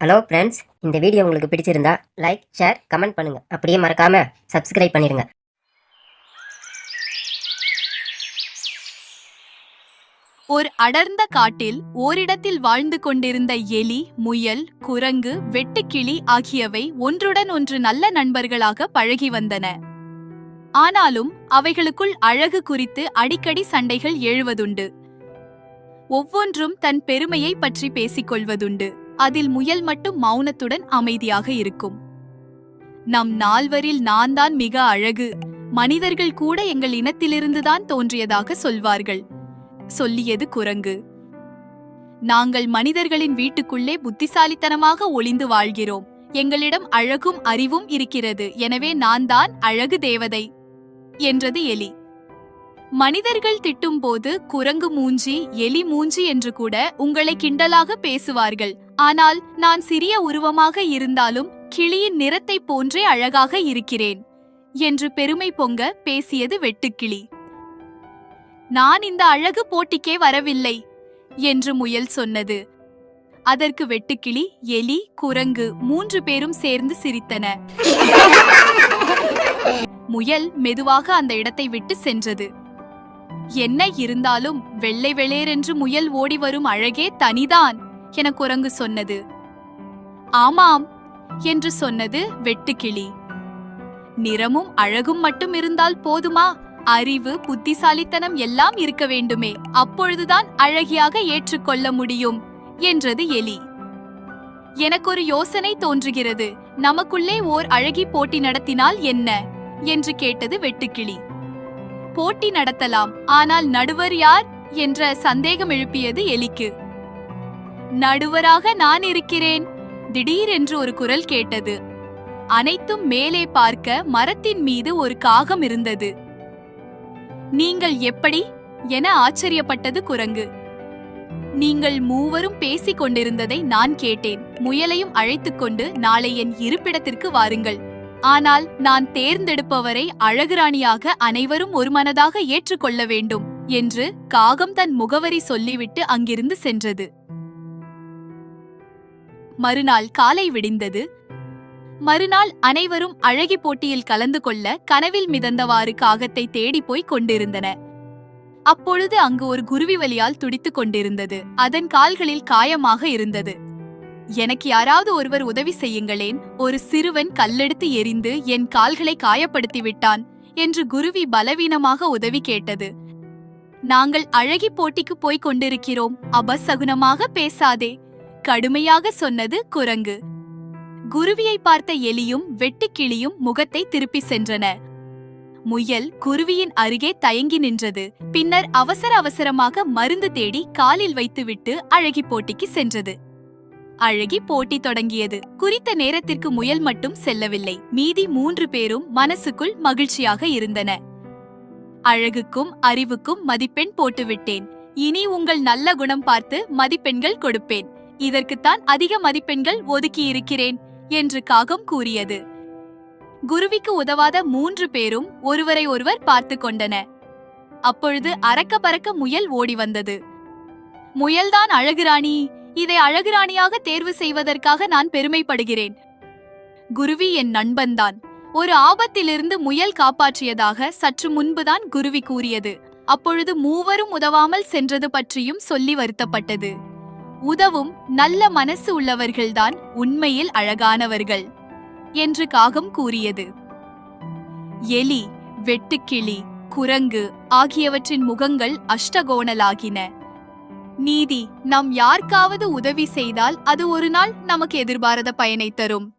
Hello friends இந்த video உங்களுக்கு பிடிச்சிருந்தா லைக் ஷேர் கமெண்ட் பண்ணுங்க. அப்படியே மறக்காம சப்ஸ்கிரைப் பண்ணிடுங்க. ஒரு அடர்ந்த காட்டில் ஓரிடத்தில் வாழ்ந்து கொண்டிருந்த எலி முயல் குரங்கு வெட்டுக்கிளி ஆகியவை ஒன்றுடன் ஒன்று நல்ல நண்பர்களாக பழகி வந்தன. ஆனாலும் அவைகளுக்குள் அழகு குறித்து அடிக்கடி சண்டைகள் எழுவதுண்டு. ஒவ்வொன்றும் தன் பெருமையை பற்றி பேசிக் கொள்வதுண்டு அதில் முயல் மட்டும் மௌனத்துடன் அமைதியாக இருக்கும். நம் நால்வரில் நான் தான் மிக அழகு மனிதர்கள் கூட எங்கள் இனத்திலிருந்துதான் தோன்றியதாக சொல்வார்கள். சொல்லியது குரங்கு. நாங்கள் மனிதர்களின் வீட்டுக்குள்ளே புத்திசாலித்தனமாக ஒளிந்து வாழ்கிறோம். எங்களிடம் அழகும் அறிவும் இருக்கிறது. எனவே நான் தான் அழகு தேவதை என்றது எலி. மனிதர்கள் திட்டும்போது குரங்கு மூஞ்சி எலி மூஞ்சி என்று கூட உங்களை கிண்டலாக பேசுவார்கள். ஆனால் நான் சிறிய உருவமாக இருந்தாலும் கிளியின் நிறத்தை போன்றே அழகாக இருக்கிறேன் என்று பெருமை பொங்க பேசியது வெட்டுக்கிளி. நான் இந்த அழகு போட்டிக்கே வரவில்லை என்று முயல் சொன்னது. அதற்கு வெட்டுக்கிளி எலி குரங்கு மூன்று பேரும் சேர்ந்து சிரித்தன. முயல் மெதுவாக அந்த இடத்தை விட்டு சென்றது. என்ன இருந்தாலும் வெள்ளை வெளேரென்று முயல் ஓடி வரும் அழகே தனிதான் என குரங்கு சொன்னது. ஆமாம் என்று சொன்னது வெட்டுக்கிளி. நிறமும் அழகும் மட்டும் இருந்தால் போதுமா? அறிவு புத்திசாலித்தனம் எல்லாம் இருக்க வேண்டுமே. அப்பொழுதுதான் அழகியாக ஏற்றுக்கொள்ள முடியும் என்றது எலி. எனக்கு ஒரு யோசனை தோன்றுகிறது. நமக்குள்ளே ஓர் அழகி போட்டி நடத்தினால் என்ன? என்று கேட்டது வெட்டுக்கிளி. போட்டி நடத்தலாம் ஆனால் நடுவர் யார்? என்ற சந்தேகம் எழுப்பியது எலிக்கு. நடுவராக நான் இருக்கிறேன். திடீரென்று ஒரு குரல் கேட்டது. அனைத்தும் மேலே பார்க்க மரத்தின் மீது ஒரு காகம் இருந்தது. நீங்கள் எப்படி? என ஆச்சரியப்பட்டது குரங்கு. நீங்கள் மூவரும் பேசிக் கொண்டிருந்ததை நான் கேட்டேன். முயலையும் அழைத்துக் கொண்டு நாளை என் இருப்பிடத்திற்கு வாருங்கள். ஆனால் நான் தேர்ந்தெடுப்பவரை அழகுராணியாக அனைவரும் ஒருமனதாக ஏற்றுக்கொள்ள வேண்டும் என்று காகம் தன் முகவரி சொல்லிவிட்டு அங்கிருந்து சென்றது. மறுநாள் காலை விடிந்தது. மறுநாள் அனைவரும் அழகி போட்டியில் கலந்து கொள்ள கனவில் மிதந்தவாறு காகத்தை தேடிப் போய் கொண்டிருந்தன. அப்பொழுது அங்கு ஒரு குருவி வலியால் துடித்துக் கொண்டிருந்தது. அதன் கால்களில் காயமாக இருந்தது. எனக்கு யாராவது ஒருவர் உதவி செய்யுங்களேன். ஒரு சிறுவன் கல்லெடுத்து எறிந்து என் கால்களை காயப்படுத்தி விட்டான் என்று குருவி பலவீனமாக உதவி கேட்டது. நாங்கள் அழகி போட்டிக்கு போய்க் கொண்டிருக்கிறோம். அபசகுனமாக பேசாதே. கடுமையாக சொன்னது குரங்கு. குருவியை பார்த்த எலியும் வெட்டுக்கிளியும் முகத்தை திருப்பி சென்றன. முயல் குருவியின் அருகே தயங்கி நின்றது. பின்னர் அவசர அவசரமாக மருந்து தேடி காலில் வைத்துவிட்டு அழகி போட்டிக்கு சென்றது. அழகி போட்டி தொடங்கியது. குறித்த நேரத்திற்கு முயல் மட்டும் செல்லவில்லை. மீதி மூன்று பேரும் மனசுக்குள் மகிழ்ச்சியாக இருந்தன. அழகுக்கும் அறிவுக்கும் மதிப்பெண் போட்டுவிட்டேன். இனி உங்கள் நல்ல குணம் பார்த்து மதிப்பெண்கள் கொடுப்பேன். இதற்குத்தான் அதிக மதிப்பெண்கள் ஒதுக்கியிருக்கிறேன் என்று காகம் கூறியது. குருவிக்கு உதவாத மூன்று பேரும் ஒருவரை ஒருவர் பார்த்து கொண்டன அப்பொழுது அரக்க பறக்க முயல் ஓடி வந்தது. முயல்தான் அழகுராணி இதை அழகுராணியாக தேர்வு செய்வதற்காக நான் பெருமைப்படுகிறேன். குருவி என் நண்பன்தான். ஒரு ஆபத்திலிருந்து முயல் காப்பாற்றியதாக சற்று முன்புதான் குருவி கூறியது. அப்பொழுது மூவரும் உதவாமல் சென்றது பற்றியும் சொல்லி வருத்தப்பட்டது. உதவும் நல்ல மனசு உள்ளவர்கள்தான் உண்மையில் அழகானவர்கள் என்று காகம் கூறியது. எலி வெட்டுக்கிளி குரங்கு ஆகியவற்றின் முகங்கள் அஷ்டகோணலாகின. நீதி நாம் யாருக்காவது உதவி செய்தால் அது ஒரு நாள் நமக்கு எதிர்பாராத பயனை தரும்.